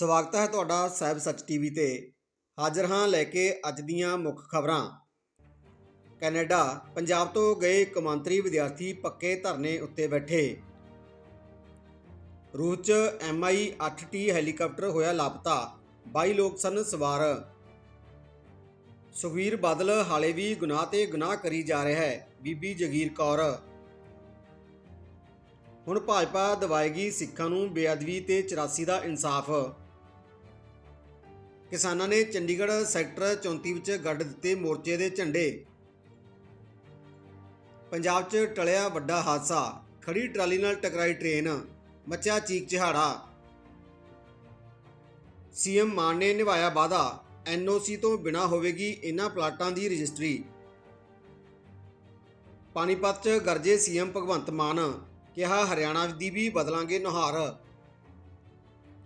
ਸਵਾਗਤ ਹੈ ਤੁਹਾਡਾ ਸਾਹਿਬ ਸੱਚ ਟੀਵੀ ਤੇ। ਹਾਜ਼ਰ ਹਾਂ ਲੈ ਕੇ ਅੱਜ ਦੀਆਂ ਮੁੱਖ ਖਬਰਾਂ। ਕੈਨੇਡਾ, ਪੰਜਾਬ ਤੋਂ ਗਏ ਕੌਮਾਂਤਰੀ ਵਿਦਿਆਰਥੀ ਪੱਕੇ ਧਰਨੇ ਉੱਤੇ ਬੈਠੇ। ਰੂਸ 'ਚ ਐਮਆਈ 8T ਹੈਲੀਕਾਪਟਰ ਹੋਇਆ ਲਾਪਤਾ। 22 ਲੋਕ ਸਨ ਸਵਾਰ। ਸੁਖਵੀਰ ਬਾਦਲ ਹਾਲੇ ਵੀ ਗੁਨਾਹ ਤੇ ਗੁਨਾਹ ਕਰੀ ਜਾ ਰਿਹਾ ਹੈ, ਬੀਬੀ ਜਗੀਰ ਕੌਰ। ਹੁਣ ਭਾਜਪਾ ਦਵਾਏਗੀ ਸਿੱਖਾਂ ਨੂੰ ਬੇਅਦਬੀ ਤੇ 84 ਦਾ ਇਨਸਾਫ। ਕਿਸਾਨਾਂ ਨੇ ਚੰਡੀਗੜ੍ਹ ਸੈਕਟਰ 34 ਵਿੱਚ ਗੱਡ ਦਿੱਤੇ ਮੋਰਚੇ ਦੇ ਝੰਡੇ। ਪੰਜਾਬ 'ਚ ਟਲਿਆ ਵੱਡਾ ਹਾਦਸਾ। ਖੜੀ ਟਰਾਲੀ ਨਾਲ ਟਕਰਾਈ ਟ੍ਰੇਨ, ਮੱਚਿਆ ਚੀਕ ਚਿਹਾੜਾ। ਸੀਐਮ ਮਾਨ ਨੇ ਨਿਭਾਇਆ ਵਾਅਦਾ। ਐਨਓਸੀ ਤੋਂ ਬਿਨਾ ਹੋਵੇਗੀ ਇਹਨਾਂ ਪਲਾਟਾਂ ਦੀ ਰਜਿਸਟਰੀ। ਪਾਣੀਪਤ 'ਚ ਗਰਜੇ ਸੀਐਮ ਭਗਵੰਤ ਮਾਨ, ਕਿਹਾ ਹਰਿਆਣਾ ਦੀ ਵੀ ਬਦਲਾਂਗੇ ਨੁਹਾਰ।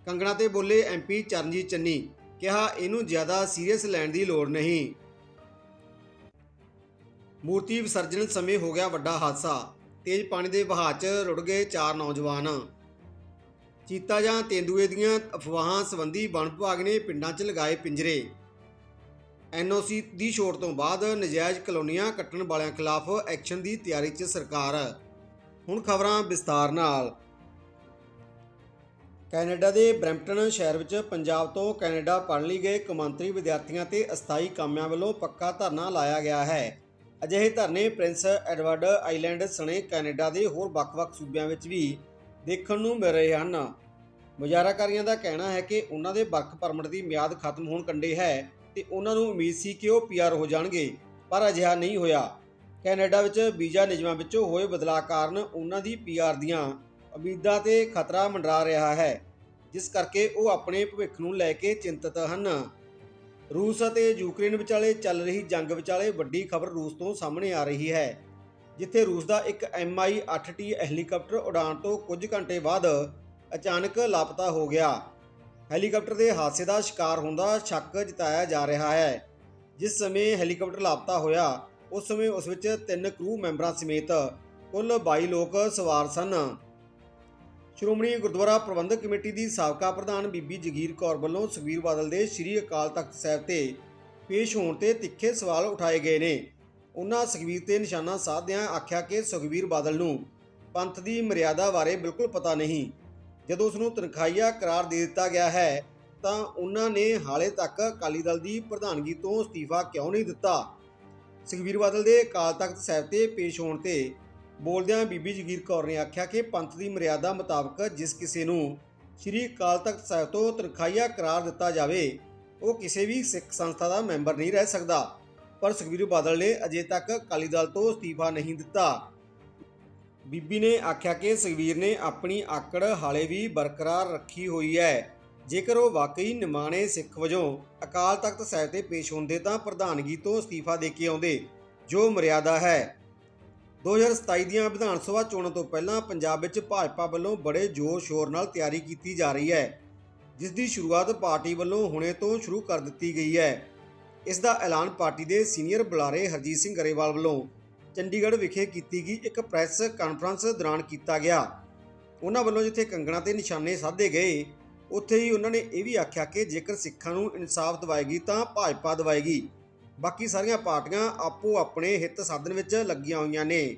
ਕੰਗਣਾ ਤੇ ਬੋਲੇ ਐਮਪੀ ਚਰਨਜੀਤ ਚੰਨੀ। ਕਿਹਾ, ਇਹਨੂੰ ਜ਼ਿਆਦਾ ਸੀਰੀਅਸ ਲੈਣ ਦੀ ਲੋੜ ਨਹੀਂ। ਮੂਰਤੀ ਵਿਸਰਜਨ ਸਮੇਂ ਹੋ ਗਿਆ ਵੱਡਾ ਹਾਦਸਾ। ਤੇਜ਼ ਪਾਣੀ ਦੇ ਵਹਾਅ 'ਚ ਰੁੜ ਗਏ ਚਾਰ ਨੌਜਵਾਨ। ਚੀਤਾ ਜਾਂ ਤੇਂਦੂਏ ਦੀਆਂ ਅਫਵਾਹਾਂ ਸੰਬੰਧੀ ਵਣ ਵਿਭਾਗ ਨੇ ਪਿੰਡਾਂ 'ਚ ਲਗਾਏ ਪਿੰਜਰੇ। ਐਨਓਸੀ ਦੀ ਛੋਟ ਤੋਂ ਬਾਅਦ ਨਜਾਇਜ਼ ਕਲੋਨੀਆਂ ਕੱਟਣ ਵਾਲਿਆਂ ਖਿਲਾਫ ਐਕਸ਼ਨ ਦੀ ਤਿਆਰੀ 'ਚ ਸਰਕਾਰ। ਹੁਣ ਖਬਰਾਂ ਵਿਸਤਾਰ ਨਾਲ। ਕੈਨੇਡਾ ਦੇ ਬਰੈਂਪਟਨ ਸ਼ਹਿਰ ਵਿੱਚ ਪੰਜਾਬ ਤੋਂ ਕੈਨੇਡਾ ਪੜ੍ਹਨ ਲਈ ਗਏ ਕੌਮਾਂਤਰੀ ਵਿਦਿਆਰਥੀਆਂ ਤੇ ਅਸਥਾਈ ਕਾਮਿਆਂ ਵੱਲੋਂ ਪੱਕਾ ਧਰਨਾ ਲਾਇਆ ਗਿਆ ਹੈ। ਅਜਿਹੇ ਧਰਨੇ ਪ੍ਰਿੰਸ ਐਡਵਰਡ ਆਈਲੈਂਡ ਸਣੇ ਕੈਨੇਡਾ ਦੇ ਹੋਰ ਵੱਖ-ਵੱਖ ਸੂਬਿਆਂ ਵਿੱਚ ਵੀ ਦੇਖਣ ਨੂੰ ਮਿਲ ਰਹੇ ਹਨ। ਮੁਜ਼ਾਹਰਾਕਾਰੀਆਂ ਦਾ ਕਹਿਣਾ ਹੈ ਕਿ ਉਹਨਾਂ ਦੇ ਵਰਕ ਪਰਮਿਟ ਦੀ ਮਿਆਦ ਖਤਮ ਹੋਣ ਕੰਡੇ ਹੈ ਤੇ ਉਹਨਾਂ ਨੂੰ ਉਮੀਦ ਸੀ ਕਿ ਉਹ ਪੀਆਰ ਹੋ ਜਾਣਗੇ, ਪਰ ਅਜਿਹਾ ਨਹੀਂ ਹੋਇਆ। ਕੈਨੇਡਾ ਵਿੱਚ ਵੀਜ਼ਾ ਨਿਯਮਾਂ ਵਿੱਚ ਹੋਏ ਬਦਲਾਅ ਕਾਰਨ ਉਹਨਾਂ ਦੀ ਪੀਆਰ ਦੀਆਂ ਉਮੀਦਾਂ ਤੇ ਖਤਰਾ ਮੰਡਰਾ ਰਿਹਾ ਹੈ। ਜਿਸ ਕਰਕੇ ਉਹ ਆਪਣੇ ਭਵਿੱਖ ਨੂੰ ਲੈ ਕੇ ਚਿੰਤਤ ਹਨ। ਰੂਸ ਅਤੇ ਯੂਕਰੇਨ ਵਿਚਾਲੇ ਚੱਲ ਰਹੀ ਜੰਗ ਵਿਚਾਲੇ ਵੱਡੀ ਖਬਰ ਰੂਸ ਤੋਂ ਸਾਹਮਣੇ ਆ ਰਹੀ ਹੈ, ਜਿੱਥੇ ਰੂਸ ਦਾ ਇੱਕ MI-8T ਹੈਲੀਕਾਪਟਰ ਉਡਾਣ ਤੋਂ ਕੁਝ ਘੰਟੇ ਬਾਅਦ ਅਚਾਨਕ ਲਾਪਤਾ ਹੋ ਗਿਆ। ਹੈਲੀਕਾਪਟਰ ਦੇ ਹਾਦਸੇ ਦਾ ਸ਼ਿਕਾਰ ਹੋਣ ਦਾ ਸ਼ੱਕ ਜਤਾਇਆ ਜਾ ਰਿਹਾ ਹੈ। ਜਿਸ ਸਮੇਂ ਹੈਲੀਕਾਪਟਰ ਲਾਪਤਾ ਹੋਇਆ, ਉਸ ਸਮੇਂ ਉਸ ਵਿੱਚ ਤਿੰਨ ਕਰੂ ਮੈਂਬਰਾਂ ਸਮੇਤ ਕੁੱਲ 22 ਲੋਕ ਸਵਾਰ ਸਨ। ਸ਼੍ਰੋਮਣੀ ਗੁਰਦੁਆਰਾ ਪ੍ਰਬੰਧਕ ਕਮੇਟੀ ਦੀ ਸਾਬਕਾ ਪ੍ਰਧਾਨ ਬੀਬੀ ਜਗੀਰ ਕੌਰ ਵੱਲੋਂ ਸੁਖਬੀਰ ਬਾਦਲ ਦੇ ਸ੍ਰੀ ਅਕਾਲ ਤਖਤ ਸਾਹਿਬ ਤੇ ਪੇਸ਼ ਹੋਣ ਤੇ ਤਿੱਖੇ ਸਵਾਲ ਉਠਾਏ ਗਏ ਨੇ। ਉਹਨਾਂ ਸੁਖਬੀਰ ਤੇ ਨਿਸ਼ਾਨਾ ਸਾਧਦਿਆਂ ਆਖਿਆ ਕਿ ਸੁਖਬੀਰ ਬਾਦਲ ਨੂੰ ਪੰਥ ਦੀ ਮਰਿਆਦਾ ਬਾਰੇ ਬਿਲਕੁਲ ਪਤਾ ਨਹੀਂ। ਜਦੋਂ ਉਸ ਨੂੰ ਤਨਖਾਹੀਆ ਕਰਾਰ ਦੇ ਦਿੱਤਾ ਗਿਆ ਹੈ, ਤਾਂ ਉਹਨਾਂ ਨੇ ਹਾਲੇ ਤੱਕ ਅਕਾਲੀ ਦਲ ਦੀ ਪ੍ਰਧਾਨਗੀ ਤੋਂ ਅਸਤੀਫਾ ਕਿਉਂ ਨਹੀਂ ਦਿੱਤਾ? ਸੁਖਬੀਰ ਬਾਦਲ ਦੇ ਅਕਾਲ ਤਖਤ ਸਾਹਿਬ ਤੇ ਪੇਸ਼ ਹੋਣ ਤੇ ਬੋਲਦਿਆਂ ਬੀਬੀ ਜਗੀਰ ਕੌਰ ਨੇ ਆਖਿਆ ਕਿ ਪੰਥ ਦੀ ਮਰਿਆਦਾ ਮੁਤਾਬਕ ਜਿਸ ਕਿਸੇ ਨੂੰ ਸ੍ਰੀ ਅਕਾਲ ਤਖਤ ਸਾਹਿਬ ਤੋਂ ਤਨਖਾਹੀਆ ਕਰਾਰ ਦਿੱਤਾ ਜਾਵੇ, ਉਹ ਕਿਸੇ ਵੀ ਸਿੱਖ ਸੰਸਥਾ ਦਾ ਮੈਂਬਰ ਨਹੀਂ ਰਹਿ ਸਕਦਾ। ਪਰ ਸੁਖਬੀਰ ਬਾਦਲ ਨੇ ਅਜੇ ਤੱਕ ਅਕਾਲੀ ਦਲ ਤੋਂ ਅਸਤੀਫਾ ਨਹੀਂ ਦਿੱਤਾ। ਬੀਬੀ ਨੇ ਆਖਿਆ ਕਿ ਸੁਖਬੀਰ ਨੇ ਆਪਣੀ ਆਕੜ ਹਾਲੇ ਵੀ ਬਰਕਰਾਰ ਰੱਖੀ ਹੋਈ ਹੈ। ਜੇਕਰ ਉਹ ਵਾਕਈ ਨਿਮਾਣੇ ਸਿੱਖ ਵਜੋਂ ਅਕਾਲ ਤਖਤ ਸਾਹਿਬ ਤੇ ਪੇਸ਼ ਹੁੰਦੇ ਤਾਂ ਪ੍ਰਧਾਨਗੀ ਤੋਂ ਅਸਤੀਫਾ ਦੇ ਕੇ ਆਉਂਦੇ, ਜੋ ਮਰਿਆਦਾ ਹੈ। 2027 ਦੀਆਂ ਵਿਧਾਨ ਸਭਾ ਚੋਣਾਂ ਤੋਂ ਪਹਿਲਾਂ ਪੰਜਾਬ ਵਿੱਚ ਭਾਜਪਾ ਵੱਲੋਂ ਬੜੇ ਜ਼ੋਰ ਸ਼ੋਰ ਨਾਲ ਤਿਆਰੀ ਕੀਤੀ ਜਾ ਰਹੀ ਹੈ, ਜਿਸ ਦੀ ਸ਼ੁਰੂਆਤ ਪਾਰਟੀ ਵੱਲੋਂ ਹੁਣੇ ਤੋਂ ਸ਼ੁਰੂ ਕਰ ਦਿੱਤੀ ਗਈ ਹੈ। ਇਸ ਦਾ ਐਲਾਨ ਪਾਰਟੀ ਦੇ ਸੀਨੀਅਰ ਬੁਲਾਰੇ ਹਰਜੀਤ ਸਿੰਘ ਗਰੇਵਾਲ ਵੱਲੋਂ ਚੰਡੀਗੜ੍ਹ ਵਿਖੇ ਕੀਤੀ ਗਈ ਇੱਕ ਪ੍ਰੈਸ ਕਾਨਫਰੰਸ ਦੌਰਾਨ ਕੀਤਾ ਗਿਆ। ਉਹਨਾਂ ਵੱਲੋਂ ਜਿੱਥੇ ਕੰਗਣਾ ਤੇ ਨਿਸ਼ਾਨੇ ਸਾਧੇ ਗਏ, ਉੱਥੇ ਹੀ ਉਹਨਾਂ ਨੇ ਇਹ ਵੀ ਆਖਿਆ ਕਿ ਜੇਕਰ ਸਿੱਖਾਂ ਨੂੰ ਇਨਸਾਫ ਦਿਵਾਏਗੀ ਤਾਂ ਭਾਜਪਾ ਦਿਵਾਏਗੀ। ਬਾਕੀ ਸਾਰੀਆਂ ਪਾਰਟੀਆਂ ਆਪੋ ਆਪਣੇ ਹਿੱਤ ਸਾਧਨ ਵਿੱਚ ਲੱਗੀਆਂ ਹੋਈਆਂ ਨੇ।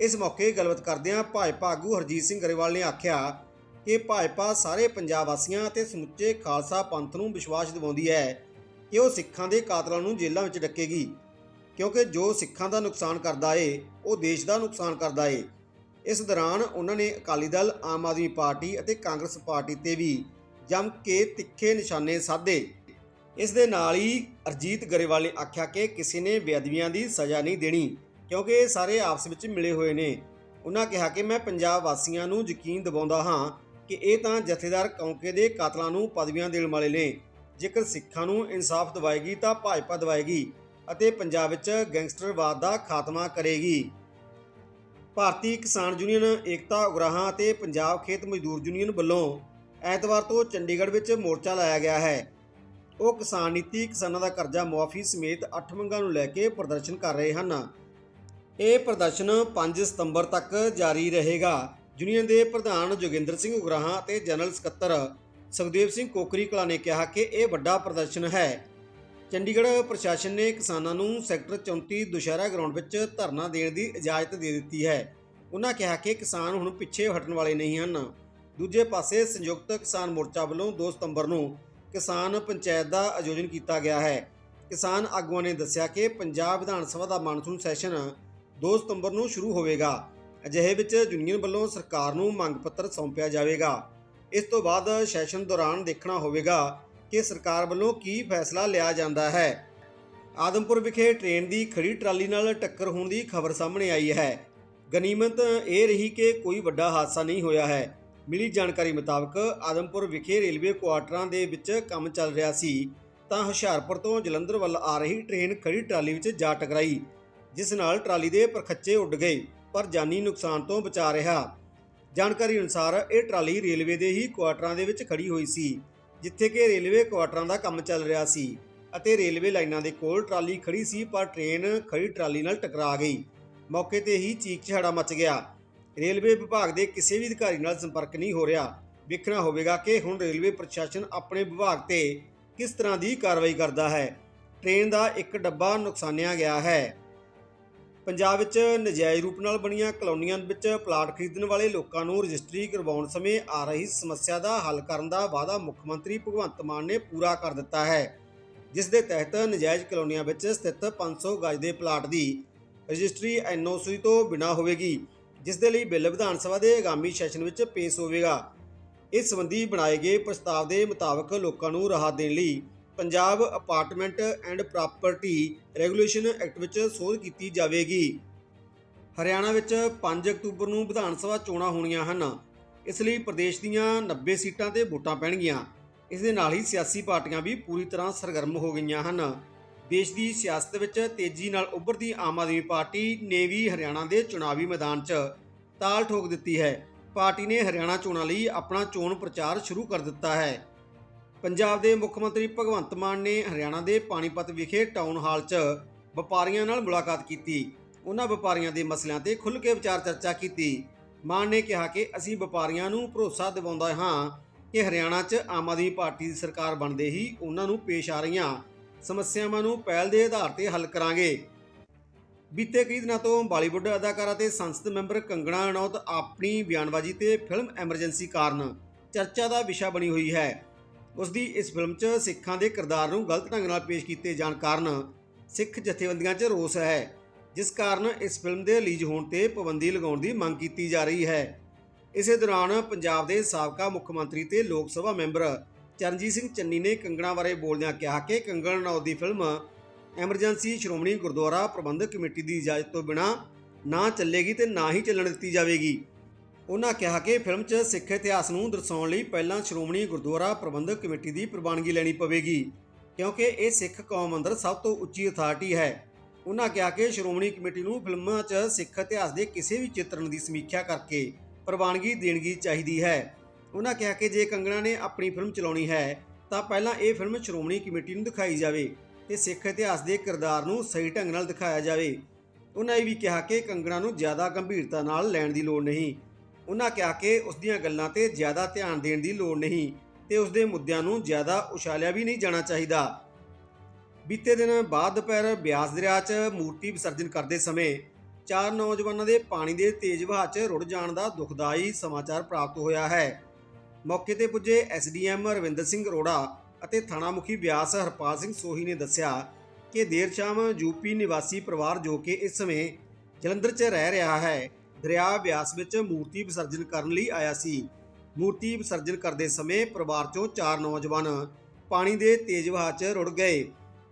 ਇਸ ਮੌਕੇ ਗੱਲਬਾਤ ਕਰਦਿਆਂ ਭਾਜਪਾ ਆਗੂ ਹਰਜੀਤ ਸਿੰਘ ਗਰੇਵਾਲ ਨੇ ਆਖਿਆ ਕਿ ਭਾਜਪਾ ਸਾਰੇ ਪੰਜਾਬ ਵਾਸੀਆਂ ਅਤੇ ਸਮੁੱਚੇ ਖਾਲਸਾ ਪੰਥ ਨੂੰ ਵਿਸ਼ਵਾਸ ਦਿਵਾਉਂਦੀ ਹੈ ਕਿ ਉਹ ਸਿੱਖਾਂ ਦੇ ਕਾਤਲਾਂ ਨੂੰ ਜੇਲ੍ਹਾਂ ਵਿੱਚ ਡੱਕੇਗੀ। ਕਿਉਂਕਿ ਜੋ ਸਿੱਖਾਂ ਦਾ ਨੁਕਸਾਨ ਕਰਦਾ ਏ, ਉਹ ਦੇਸ਼ ਦਾ ਨੁਕਸਾਨ ਕਰਦਾ ਏ। ਇਸ ਦੌਰਾਨ ਉਹਨਾਂ ਨੇ ਅਕਾਲੀ ਦਲ, ਆਮ ਆਦਮੀ ਪਾਰਟੀ ਅਤੇ ਕਾਂਗਰਸ ਪਾਰਟੀ ਤੇ ਵੀ ਜੰਮ ਕੇ ਤਿੱਖੇ ਨਿਸ਼ਾਨੇ ਸਾਧੇ। ਇਸ ਦੇ ਨਾਲ ਹੀ ਅਰਜੀਤ ਗਰੇਵਾਲ ਨੇ ਆਖਿਆ ਕਿ ਕਿਸੇ ਨੇ ਬੇਅਦਬੀਆਂ ਦੀ ਸਜ਼ਾ ਨਹੀਂ ਦੇਣੀ, ਕਿਉਂਕਿ ਇਹ ਸਾਰੇ ਆਪਸ ਵਿੱਚ ਮਿਲੇ ਹੋਏ ਨੇ। ਉਹਨਾਂ ਕਿਹਾ ਕਿ ਮੈਂ ਪੰਜਾਬ ਵਾਸੀਆਂ ਨੂੰ ਯਕੀਨ ਦਿਵਾਉਂਦਾ ਹਾਂ ਕਿ ਇਹ ਤਾਂ ਜਥੇਦਾਰ ਕੌਂਕੇ ਦੇ ਕਾਤਲਾਂ ਨੂੰ ਪਦਵੀਆਂ ਦੇਣ ਵਾਲੇ ਨੇ। ਜੇਕਰ ਸਿੱਖਾਂ ਨੂੰ ਇਨਸਾਫ ਦਿਵਾਏਗੀ ਤਾਂ ਭਾਜਪਾ ਦਿਵਾਏਗੀ ਅਤੇ ਪੰਜਾਬ ਵਿੱਚ ਗੈਂਗਸਟਰਵਾਦ ਦਾ ਖਾਤਮਾ ਕਰੇਗੀ। ਭਾਰਤੀ ਕਿਸਾਨ ਯੂਨੀਅਨ, ਏਕਤਾ ਉਗਰਾਹਾਂ ਅਤੇ ਪੰਜਾਬ ਖੇਤ ਮਜ਼ਦੂਰ ਯੂਨੀਅਨ ਵੱਲੋਂ ਐਤਵਾਰ ਤੋਂ ਚੰਡੀਗੜ੍ਹ ਵਿੱਚ ਮੋਰਚਾ ਲਾਇਆ ਗਿਆ ਹੈ। ਉਹ ਕਿਸਾਨ ਨੀਤੀ ਕਿਸਾਨਾਂ ਦਾ ਕਰਜ਼ਾ ਮੁਆਫੀ ਸਮੇਤ 8 ਮੰਗਾਂ ਨੂੰ ਲੈ ਕੇ ਪ੍ਰਦਰਸ਼ਨ ਕਰ ਰਹੇ ਹਨ। ਇਹ ਪ੍ਰਦਰਸ਼ਨ 5 ਸਤੰਬਰ ਤੱਕ ਜਾਰੀ ਰਹੇਗਾ। ਯੂਨੀਅਨ ਦੇ ਪ੍ਰਧਾਨ ਜੋਗਿੰਦਰ ਸਿੰਘ ਉਗਰਾਹਾਂ ਅਤੇ ਜਨਰਲ ਸਕੱਤਰ ਸੁਖਦੇਵ ਸਿੰਘ ਕੋਕਰੀ ਕਲਾ ਨੇ ਕਿਹਾ ਕਿ ਇਹ ਵੱਡਾ ਪ੍ਰਦਰਸ਼ਨ ਹੈ। ਚੰਡੀਗੜ੍ਹ ਪ੍ਰਸ਼ਾਸਨ ਨੇ ਕਿਸਾਨਾਂ ਨੂੰ ਸੈਕਟਰ 34 ਦੁਸ਼ਹਿਰਾ ਗਰਾਊਂਡ ਵਿੱਚ ਧਰਨਾ ਦੇਣ ਦੀ ਇਜਾਜ਼ਤ ਦੇ ਦਿੱਤੀ ਹੈ। ਉਹਨਾਂ ਕਿਹਾ ਕਿ ਕਿਸਾਨ ਹੁਣ ਪਿੱਛੇ ਹਟਣ ਵਾਲੇ ਨਹੀਂ ਹਨ। ਦੂਜੇ ਪਾਸੇ ਸੰਯੁਕਤ ਕਿਸਾਨ ਮੋਰਚਾ ਵੱਲੋਂ 2 ਸਤੰਬਰ ਨੂੰ ਕਿਸਾਨ ਪੰਚਾਇਤ ਦਾ ਆਯੋਜਨ ਕੀਤਾ ਗਿਆ ਹੈ। ਕਿਸਾਨ ਆਗੂਆਂ ਨੇ ਦੱਸਿਆ ਕਿ ਪੰਜਾਬ ਵਿਧਾਨ ਸਭਾ ਦਾ ਮਾਨਸੂਨ ਸੈਸ਼ਨ 2 ਸਤੰਬਰ ਨੂੰ ਸ਼ੁਰੂ ਹੋਵੇਗਾ। ਅਜਿਹੇ ਵਿੱਚ ਯੂਨੀਅਨ ਵੱਲੋਂ ਸਰਕਾਰ ਨੂੰ ਮੰਗ ਪੱਤਰ ਸੌਂਪਿਆ ਜਾਵੇਗਾ। ਇਸ ਤੋਂ ਬਾਅਦ ਸੈਸ਼ਨ ਦੌਰਾਨ ਦੇਖਣਾ ਹੋਵੇਗਾ ਕਿ ਸਰਕਾਰ ਵੱਲੋਂ ਕੀ ਫੈਸਲਾ ਲਿਆ ਜਾਂਦਾ ਹੈ। ਆਦਮਪੁਰ ਵਿਖੇ ਟ੍ਰੇਨ ਦੀ ਖੜੀ ਟਰਾਲੀ ਨਾਲ ਟੱਕਰ ਹੋਣ ਦੀ ਖਬਰ ਸਾਹਮਣੇ ਆਈ ਹੈ। ਗਨੀਮਤ ਇਹ ਰਹੀ ਕਿ ਕੋਈ ਵੱਡਾ ਹਾਦਸਾ ਨਹੀਂ ਹੋਇਆ ਹੈ। ਮਿਲੀ ਜਾਣਕਾਰੀ ਮੁਤਾਬਕ ਆਦਮਪੁਰ ਵਿਖੇ ਰੇਲਵੇ ਕੁਆਟਰਾਂ ਦੇ ਵਿੱਚ ਕੰਮ ਚੱਲ ਰਿਹਾ ਸੀ, ਤਾਂ ਹੁਸ਼ਿਆਰਪੁਰ ਤੋਂ ਜਲੰਧਰ ਵੱਲ ਆ ਰਹੀ ਟ੍ਰੇਨ ਖੜੀ ਟਰਾਲੀ ਵਿੱਚ ਜਾ ਟਕਰਾਈ, ਜਿਸ ਨਾਲ ਟਰਾਲੀ ਦੇ ਪਰਖੱਚੇ ਉੱਡ ਗਏ, ਪਰ ਜਾਨੀ ਨੁਕਸਾਨ ਤੋਂ ਬਚਾ ਰਿਹਾ। ਜਾਣਕਾਰੀ ਅਨੁਸਾਰ ਇਹ ਟਰਾਲੀ ਰੇਲਵੇ ਦੇ ਹੀ ਕੁਆਟਰਾਂ ਦੇ ਵਿੱਚ ਖੜੀ ਹੋਈ ਸੀ, ਜਿੱਥੇ ਕਿ ਰੇਲਵੇ ਕੁਆਟਰਾਂ ਦਾ ਕੰਮ ਚੱਲ ਰਿਹਾ ਸੀ ਅਤੇ ਰੇਲਵੇ ਲਾਈਨਾਂ ਦੇ ਕੋਲ ਟਰਾਲੀ ਖੜੀ ਸੀ, ਪਰ ਟ੍ਰੇਨ ਖੜੀ ਟਰਾਲੀ ਨਾਲ ਟਕਰਾ ਗਈ। ਮੌਕੇ ਤੇ ਹੀ ਚੀਕ ਚਿਹਾੜਾ ਮਚ ਗਿਆ ਰੇਲਵੇ ਵਿਭਾਗ ਦੇ ਕਿਸੇ ਵੀ ਅਧਿਕਾਰੀ ਨਾਲ ਸੰਪਰਕ ਨਹੀਂ ਹੋ ਰਿਹਾ। ਵੇਖਣਾ ਹੋਵੇਗਾ ਕਿ ਹੁਣ ਰੇਲਵੇ ਪ੍ਰਸ਼ਾਸਨ ਆਪਣੇ ਵਿਭਾਗ ਤੇ ਕਿਸ ਤਰ੍ਹਾਂ ਦੀ ਕਾਰਵਾਈ ਕਰਦਾ ਹੈ। ਟ੍ਰੇਨ ਦਾ ਇੱਕ ਡੱਬਾ ਨੁਕਸਾਨਿਆ ਗਿਆ ਹੈ। ਪੰਜਾਬ ਵਿੱਚ ਨਜਾਇਜ਼ ਰੂਪ ਨਾਲ ਬਣੀਆਂ ਕਲੋਨੀਆਂ ਵਿੱਚ ਪਲਾਟ ਖਰੀਦਣ ਵਾਲੇ ਲੋਕਾਂ ਨੂੰ ਰਜਿਸਟਰੀ ਕਰਵਾਉਣ ਸਮੇਂ ਆ ਰਹੀ ਸਮੱਸਿਆ ਦਾ ਹੱਲ ਕਰਨ ਦਾ ਵਾਅਦਾ ਮੁੱਖ ਮੰਤਰੀ ਭਗਵੰਤ ਮਾਨ ਨੇ ਪੂਰਾ ਕਰ ਦਿੱਤਾ ਹੈ। ਜਿਸ ਦੇ ਤਹਿਤ ਨਜਾਇਜ਼ ਕਲੋਨੀਆਂ ਵਿੱਚ ਸਥਿਤ 500 ਗਜ ਦੇ ਪਲਾਟ ਦੀ ਰਜਿਸਟਰੀ ਐਨਓਸੀ ਤੋਂ ਬਿਨਾਂ ਹੋਵੇਗੀ। ਜਿਸ ਦੇ ਲਈ ਬਿੱਲ ਵਿਧਾਨ ਸਭਾ ਦੇ ਆਗਾਮੀ ਸੈਸ਼ਨ ਵਿੱਚ ਪੇਸ਼ ਹੋਵੇਗਾ। ਇਸ ਸੰਬੰਧੀ ਬਣਾਏ ਗਏ ਪ੍ਰਸਤਾਵ ਦੇ ਮੁਤਾਬਕ ਲੋਕਾਂ ਨੂੰ ਰਾਹਤ ਦੇਣ ਲਈ Punjab apartment and property regulation act ਵਿੱਚ ਸੋਧ ਕੀਤੀ ਜਾਵੇਗੀ। ਹਰਿਆਣਾ ਵਿੱਚ 5 ਅਕਤੂਬਰ ਨੂੰ ਵਿਧਾਨ ਸਭਾ ਚੋਣਾਂ ਹੋਣੀਆਂ ਹਨ। ਇਸ ਲਈ ਪ੍ਰਦੇਸ਼ ਦੀਆਂ 90 ਸੀਟਾਂ ਤੇ ਵੋਟਾਂ ਪੈਣਗੀਆਂ। ਇਸ ਦੇ ਨਾਲ ਹੀ ਸਿਆਸੀ ਪਾਰਟੀਆਂ ਵੀ ਪੂਰੀ ਤਰ੍ਹਾਂ ਸਰਗਰਮ ਹੋ ਗਈਆਂ ਹਨ। ਦੇਸ਼ ਦੀ ਸਿਆਸਤ ਵਿੱਚ ਤੇਜ਼ੀ ਨਾਲ ਉੱਭਰਦੀ ਆਮ ਆਦਮੀ ਪਾਰਟੀ ਨੇ ਵੀ ਹਰਿਆਣਾ ਦੇ ਚੁਣਾਵੀ ਮੈਦਾਨ 'ਚ ਤਾਲ ਠੋਕ ਦਿੱਤੀ ਹੈ। ਪਾਰਟੀ ਨੇ ਹਰਿਆਣਾ ਚੋਣਾਂ ਲਈ ਆਪਣਾ ਚੋਣ ਪ੍ਰਚਾਰ ਸ਼ੁਰੂ ਕਰ ਦਿੱਤਾ ਹੈ। ਪੰਜਾਬ ਦੇ ਮੁੱਖ ਮੰਤਰੀ ਭਗਵੰਤ ਮਾਨ ਨੇ ਹਰਿਆਣਾ ਦੇ ਪਾਣੀਪਤ ਵਿਖੇ ਟਾਊਨ ਹਾਲ 'ਚ ਵਪਾਰੀਆਂ ਨਾਲ ਮੁਲਾਕਾਤ ਕੀਤੀ। ਉਹਨਾਂ ਵਪਾਰੀਆਂ ਦੇ ਮਸਲਿਆਂ ਤੇ ਖੁੱਲ੍ਹ ਕੇ ਵਿਚਾਰ ਚਰਚਾ ਕੀਤੀ। ਮਾਨ ਨੇ ਕਿਹਾ ਕਿ ਅਸੀਂ ਵਪਾਰੀਆਂ ਨੂੰ ਭਰੋਸਾ ਦਿਵਾਉਂਦਾ ਹਾਂ ਕਿ ਹਰਿਆਣਾ 'ਚ ਆਮ ਆਦਮੀ ਪਾਰਟੀ ਦੀ ਸਰਕਾਰ ਬਣਦੇ ਹੀ ਉਹਨਾਂ ਨੂੰ ਪੇਸ਼ ਆ ਰਹੀਆਂ ਸਮੱਸਿਆਵਾਂ ਨੂੰ ਪਹਿਲ ਦੇ ਆਧਾਰ ਤੇ ਹੱਲ ਕਰਾਂਗੇ। ਬੀਤੇ ਕਈ ਦਿਨਾਂ ਤੋਂ ਬਾਲੀਵੁੱਡ ਅਦਾਕਾਰਾ ਤੇ ਸੰਸਦ ਮੈਂਬਰ ਕੰਗਣਾ ਰਣੌਤ ਆਪਣੀ ਬਿਆਨਬਾਜ਼ੀ ਤੇ ਫਿਲਮ ਐਮਰਜੈਂਸੀ ਕਾਰਨ ਚਰਚਾ ਦਾ ਵਿਸ਼ਾ ਬਣੀ ਹੋਈ ਹੈ। ਉਸ ਦੀ ਇਸ ਫਿਲਮ 'ਚ ਸਿੱਖਾਂ ਦੇ ਕਿਰਦਾਰ ਨੂੰ ਗਲਤ ਢੰਗ ਨਾਲ ਪੇਸ਼ ਕੀਤੇ ਜਾਣ ਕਾਰਨ ਸਿੱਖ ਜਥੇਬੰਦੀਆਂ 'ਚ ਰੋਸ ਹੈ, ਜਿਸ ਕਾਰਨ ਇਸ ਫਿਲਮ ਦੇ ਰਿਲੀਜ਼ ਹੋਣ ਤੇ ਪਾਬੰਦੀ ਲਗਾਉਣ ਦੀ ਮੰਗ ਕੀਤੀ ਜਾ ਰਹੀ ਹੈ। ਇਸੇ ਦੌਰਾਨ ਪੰਜਾਬ ਦੇ ਸਾਬਕਾ ਮੁੱਖ ਮੰਤਰੀ ਤੇ ਲੋਕ ਸਭਾ ਮੈਂਬਰ ਚਰਨਜੀਤ ਸਿੰਘ ਚੰਨੀ ਨੇ ਕੰਗਣਾ ਬਾਰੇ ਬੋਲਦਿਆਂ ਕਿਹਾ ਕਿ ਕੰਗਣ ਰਣੌਤ ਦੀ film Emergency Shiromani Gurdwara Prabandhak committee ਦੀ ਇਜਾਜ਼ਤ ਤੋਂ ਬਿਨਾ ਨਾ ਚੱਲੇਗੀ ਤੇ ਨਾ ਹੀ ਚੱਲਣ ਦਿੱਤੀ ਜਾਵੇਗੀ। ਉਹਨਾਂ ਕਿਹਾ ਕਿ ਫਿਲਮ 'ਚ ਸਿੱਖ ਇਤਿਹਾਸ ਨੂੰ ਦਰਸਾਉਣ ਲਈ ਪਹਿਲਾਂ ਸ਼੍ਰੋਮਣੀ ਗੁਰਦੁਆਰਾ ਪ੍ਰਬੰਧਕ ਕਮੇਟੀ ਦੀ ਪ੍ਰਵਾਨਗੀ ਲੈਣੀ ਪਵੇਗੀ, ਕਿਉਂਕਿ ਇਹ ਸਿੱਖ ਕੌਮ ਅੰਦਰ ਸਭ ਤੋਂ ਉੱਚੀ ਅਥਾਰਟੀ ਹੈ। ਉਹਨਾਂ ਕਿਹਾ ਕਿ ਸ਼੍ਰੋਮਣੀ ਕਮੇਟੀ ਨੂੰ ਫਿਲਮਾਂ 'ਚ ਸਿੱਖ ਇਤਿਹਾਸ ਦੇ ਕਿਸੇ ਵੀ ਚਿੱਤਰਣ ਦੀ ਸਮੀਖਿਆ ਕਰਕੇ ਪ੍ਰਵਾਨਗੀ ਦੇਣਗੀ ਚਾਹੀਦੀ ਹੈ। ਉਹਨਾਂ ਕਿਹਾ ਕਿ ਜੇ ਕੰਗਣਾ ਨੇ ਆਪਣੀ ਫਿਲਮ ਚਲਾਉਣੀ ਹੈ, ਤਾਂ ਪਹਿਲਾਂ ਇਹ ਫਿਲਮ ਸ਼੍ਰੋਮਣੀ ਕਮੇਟੀ ਨੂੰ ਦਿਖਾਈ ਜਾਵੇ ਤੇ ਸਿੱਖ ਇਤਿਹਾਸ ਦੇ ਕਿਰਦਾਰ ਨੂੰ ਸਹੀ ਢੰਗ ਨਾਲ ਦਿਖਾਇਆ ਜਾਵੇ। ਉਹਨਾਂ ਇਹ ਵੀ ਕਿਹਾ ਕਿ ਕੰਗਣਾ ਨੂੰ ਜ਼ਿਆਦਾ ਗੰਭੀਰਤਾ ਨਾਲ ਲੈਣ ਦੀ ਲੋੜ ਨਹੀਂ। ਉਹਨਾਂ ਕਿਹਾ ਕਿ ਉਸ ਦੀਆਂ ਗੱਲਾਂ ਤੇ ਜ਼ਿਆਦਾ ਧਿਆਨ ਦੇਣ ਦੀ ਲੋੜ ਨਹੀਂ ਤੇ ਉਸ ਦੇ ਮੁੱਦਿਆਂ ਨੂੰ ਜ਼ਿਆਦਾ ਉਛਾਲਿਆ ਵੀ ਨਹੀਂ ਜਾਣਾ ਚਾਹੀਦਾ। ਬੀਤੇ ਦਿਨ ਬਾਅਦ ਦੁਪਹਿਰ ਬਿਆਸ ਦਰਿਆ 'ਚ ਮੂਰਤੀ ਵਿਸਰਜਨ ਕਰਦੇ ਸਮੇਂ ਚਾਰ ਨੌਜਵਾਨਾਂ ਦੇ ਪਾਣੀ ਦੇ ਤੇਜ਼ ਵਹਾਅ 'ਚ ਰੁੜ ਜਾਣ ਦਾ ਦੁਖਦਾਈ ਸਮਾਚਾਰ ਪ੍ਰਾਪਤ ਹੋਇਆ ਹੈ। ਮੌਕੇ ਤੇ ਪੁੱਜੇ ਐਸਡੀਐਮ ਰਵਿੰਦਰ ਸਿੰਘ ਅਰੋੜਾ ਅਤੇ ਥਾਣਾ ਮੁਖੀ ਬਿਆਸ ਹਰਪਾਲ ਸਿੰਘ ਸੋਹੀ ਨੇ ਦੱਸਿਆ ਕਿ ਦੇਰ ਸ਼ਾਮ ਯੂਪੀ ਨਿਵਾਸੀ ਪਰਿਵਾਰ ਜੋ ਕਿ ਇਸ ਸਮੇਂ ਜਲੰਧਰ 'ਚ ਰਹਿ ਰਿਹਾ ਹੈ, ਦਰਿਆ ਬਿਆਸ ਵਿੱਚ ਮੂਰਤੀ ਵਿਸਰਜਨ ਕਰਨ ਲਈ ਆਇਆ ਸੀ। ਮੂਰਤੀ ਵਿਸਰਜਨ ਕਰਦੇ ਸਮੇਂ ਪਰਿਵਾਰ 'ਚੋਂ ਚਾਰ ਨੌਜਵਾਨ ਪਾਣੀ ਦੇ ਤੇਜ਼ ਵਹਾਅ 'ਚ ਰੁੜ ਗਏ।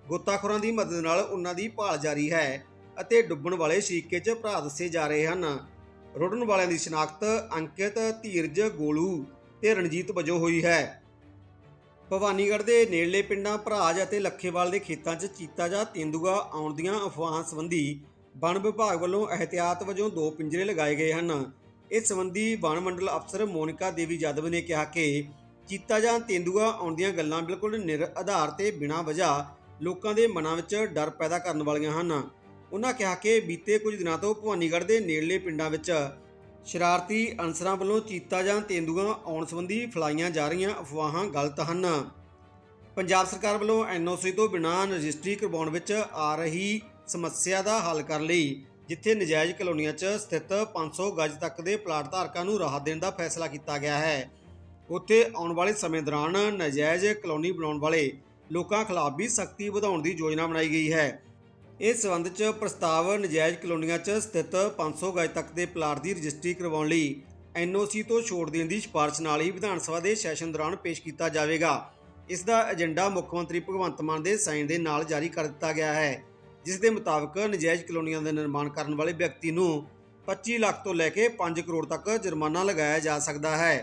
ਗੋਤਾਖੋਰਾਂ ਦੀ ਮਦਦ ਨਾਲ ਉਹਨਾਂ ਦੀ ਭਾਲ ਜਾਰੀ ਹੈ ਅਤੇ ਡੁੱਬਣ ਵਾਲੇ ਸ਼ਰੀਕੇ 'ਚ ਭਰਾ ਦੱਸੇ ਜਾ ਰਹੇ ਹਨ। ਰੁੜਨ ਵਾਲਿਆਂ ਦੀ ਸ਼ਨਾਖਤ ਅੰਕਿਤ ਧੀਰਜ ਗੋਲੂ ਤੇ ਰਣਜੀਤ ਵਜੋਂ ਹੋਈ ਹੈ। ਭਵਾਨੀਗੜ੍ਹ ਦੇ ਨੇੜਲੇ ਪਿੰਡਾਂ ਭਰਾਜ ਅਤੇ ਲੱਖੇਵਾਲ ਦੇ ਖੇਤਾਂ 'ਚ ਚੀਤਾ ਜਾਂ ਤੇਂਦੂਆ ਆਉਣ ਦੀਆਂ ਅਫਵਾਹਾਂ ਸੰਬੰਧੀ ਵਣ ਵਿਭਾਗ ਵੱਲੋਂ ਅਹਤਿਆਤ ਵਜੋਂ ਦੋ ਪਿੰਜਰੇ ਲਗਾਏ ਗਏ ਹਨ। ਇਸ ਸੰਬੰਧੀ ਵਣ ਮੰਡਲ ਅਫਸਰ ਮੋਨਿਕਾ ਦੇਵੀ ਯਾਦਵ ਨੇ ਕਿਹਾ ਕਿ ਚੀਤਾ ਜਾਂ ਤੇਂਦੂਆ ਆਉਣ ਦੀਆਂ ਗੱਲਾਂ ਬਿਲਕੁਲ ਨਿਰ ਆਧਾਰ ਤੇ ਬਿਨਾਂ ਵਜ੍ਹਾ ਲੋਕਾਂ ਦੇ ਮਨਾਂ ਵਿੱਚ ਡਰ ਪੈਦਾ ਕਰਨ ਵਾਲੀਆਂ ਹਨ। ਉਹਨਾਂ ਕਿਹਾ ਕਿ ਬੀਤੇ ਕੁਝ ਦਿਨਾਂ ਤੋਂ ਭਵਾਨੀਗੜ੍ਹ ਦੇ ਨੇੜਲੇ ਪਿੰਡਾਂ ਵਿੱਚ ਸ਼ਰਾਰਤੀ ਅਨਸਰਾਂ ਵੱਲੋਂ ਚੀਤਾ ਜਾਂ ਤੇਂਦੂਆਂ ਆਉਣ ਸੰਬੰਧੀ ਫਲਾਈਆਂ ਜਾ ਰਹੀਆਂ ਅਫਵਾਹਾਂ ਗਲਤ ਹਨ। ਪੰਜਾਬ ਸਰਕਾਰ ਵੱਲੋਂ ਐਨਓਸੀ ਤੋਂ ਬਿਨਾਂ ਰਜਿਸਟਰੀ ਕਰਵਾਉਣ ਵਿੱਚ ਆ ਰਹੀ ਸਮੱਸਿਆ ਦਾ ਹੱਲ ਕਰਨ ਲਈ ਜਿੱਥੇ ਨਜਾਇਜ਼ ਕਲੋਨੀਆਂ 'ਚ ਸਥਿਤ 500 ਗਜ ਤੱਕ ਦੇ ਪਲਾਟ ਧਾਰਕਾਂ ਨੂੰ ਰਾਹਤ ਦੇਣ ਦਾ ਫੈਸਲਾ ਕੀਤਾ ਗਿਆ ਹੈ। ਉੱਥੇ ਆਉਣ ਵਾਲੇ ਸਮੇਂ ਦੌਰਾਨ ਨਜਾਇਜ਼ ਕਲੋਨੀ ਬਣਾਉਣ ਵਾਲੇ ਲੋਕਾਂ ਖਿਲਾਫ ਵੀ ਸਖਤੀ ਵਧਾਉਣ ਦੀ ਯੋਜਨਾ ਬਣਾਈ ਗਈ ਹੈ। ਇਸ ਸਬੰਧ 'ਚ ਪ੍ਰਸਤਾਵ ਨਜਾਇਜ਼ ਕਲੋਨੀਆਂ 'ਚ ਸਥਿਤ 500 ਗਜ ਤੱਕ ਦੇ ਪਲਾਟ ਦੀ ਰਜਿਸਟਰੀ ਕਰਵਾਉਣ ਲਈ ਐਨਓਸੀ ਤੋਂ ਛੋੜ ਦੇਣ ਦੀ ਸਿਫਾਰਿਸ਼ ਨਾਲ ਹੀ ਵਿਧਾਨ ਸਭਾ ਦੇ ਸੈਸ਼ਨ ਦੌਰਾਨ ਪੇਸ਼ ਕੀਤਾ ਜਾਵੇਗਾ। ਇਸ ਦਾ ਏਜੰਡਾ ਮੁੱਖ ਮੰਤਰੀ ਭਗਵੰਤ ਮਾਨ ਦੇ ਸਾਈਨ ਦੇ ਨਾਲ ਜਾਰੀ ਕਰ ਦਿੱਤਾ ਗਿਆ ਹੈ, ਜਿਸ ਦੇ ਮੁਤਾਬਕ ਨਜਾਇਜ਼ ਕਲੋਨੀਆਂ ਦਾ ਨਿਰਮਾਣ ਕਰਨ ਵਾਲੇ ਵਿਅਕਤੀ ਨੂੰ 25 ਲੱਖ ਤੋਂ ਲੈ ਕੇ 5 ਕਰੋੜ ਤੱਕ ਜੁਰਮਾਨਾ ਲਗਾਇਆ ਜਾ ਸਕਦਾ ਹੈ।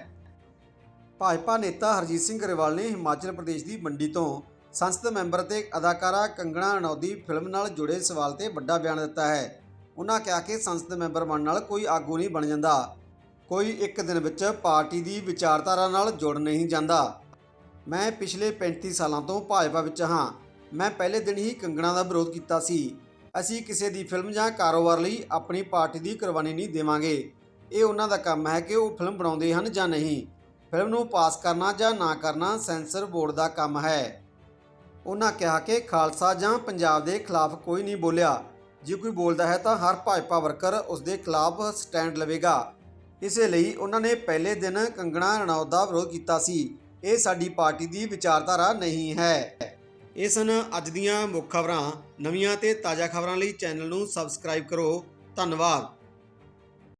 ਭਾਜਪਾ ਨੇਤਾ ਹਰਜੀਤ ਸਿੰਘ ਗਰੇਵਾਲ ਨੇ ਹਿਮਾਚਲ ਪ੍ਰਦੇਸ਼ ਦੀ ਮੰਡੀ ਤੋਂ ਸੰਸਦ ਮੈਂਬਰ ਤੇ ਅਦਾਕਾਰਾ ਕੰਗਣਾ ਰਣੌਤ ਫਿਲਮ ਨਾਲ ਜੁੜੇ ਸਵਾਲ ਤੇ ਵੱਡਾ ਬਿਆਨ ਦਿੱਤਾ ਹੈ। ਉਹਨਾਂ ਕਿਹਾ ਕਿ ਸੰਸਦ ਮੈਂਬਰ ਬਣਨ ਨਾਲ ਕੋਈ ਆਗੂ ਨਹੀਂ ਬਣ ਜਾਂਦਾ। ਕੋਈ ਇੱਕ ਦਿਨ ਵਿੱਚ ਪਾਰਟੀ ਦੀ ਵਿਚਾਰਧਾਰਾ ਨਾਲ ਜੁੜ ਨਹੀਂ ਜਾਂਦਾ। ਮੈਂ ਪਿਛਲੇ 35 ਸਾਲਾਂ ਤੋਂ ਭਾਜਪਾ ਵਿੱਚ ਹਾਂ। ਮੈਂ ਪਹਿਲੇ ਦਿਨ ਹੀ ਕੰਗਣਾ ਦਾ ਵਿਰੋਧ ਕੀਤਾ ਸੀ। ਅਸੀਂ ਕਿਸੇ ਦੀ ਫਿਲਮ ਜਾਂ ਕਾਰੋਬਾਰ ਲਈ ਆਪਣੀ ਪਾਰਟੀ ਦੀ ਕੁਰਬਾਨੀ ਨਹੀਂ ਦੇਵਾਂਗੇ। ਇਹ ਉਹਨਾਂ ਦਾ ਕੰਮ ਹੈ ਕਿ ਉਹ ਫਿਲਮ ਬਣਾਉਂਦੇ ਹਨ ਜਾਂ ਨਹੀਂ। ਫਿਲਮ ਨੂੰ ਪਾਸ ਕਰਨਾ ਜਾਂ ਨਾ ਕਰਨਾ ਸੈਂਸਰ ਬੋਰਡ ਦਾ ਕੰਮ ਹੈ। ਉਹਨਾਂ ਕਿਹਾ ਕਿ ਖਾਲਸਾ ਜਾਂ ਪੰਜਾਬ ਦੇ ਖਿਲਾਫ ਕੋਈ ਨਹੀਂ ਬੋਲਿਆ। ਜੇ ਕੋਈ ਬੋਲਦਾ ਹੈ ਤਾਂ ਹਰ ਭਾਜਪਾ ਵਰਕਰ ਉਸ ਦੇ ਖਿਲਾਫ ਸਟੈਂਡ ਲਵੇਗਾ। ਇਸੇ ਲਈ ਉਹਨਾਂ ਨੇ ਪਹਿਲੇ ਦਿਨ ਕੰਗਣਾ ਰਣੌਤ ਦਾ ਵਿਰੋਧ ਕੀਤਾ ਸੀ। ਇਹ ਸਾਡੀ ਪਾਰਟੀ ਦੀ ਵਿਚਾਰਧਾਰਾ ਨਹੀਂ ਹੈ। ਇਹ ਸਨ ਅੱਜ ਦੀਆਂ ਮੁੱਖ ਖਬਰਾਂ। ਨਵੀਆਂ ਤੇ ਤਾਜ਼ਾ ਖਬਰਾਂ ਲਈ ਚੈਨਲ ਨੂੰ ਸਬਸਕ੍ਰਾਈਬ ਕਰੋ। ਧੰਨਵਾਦ।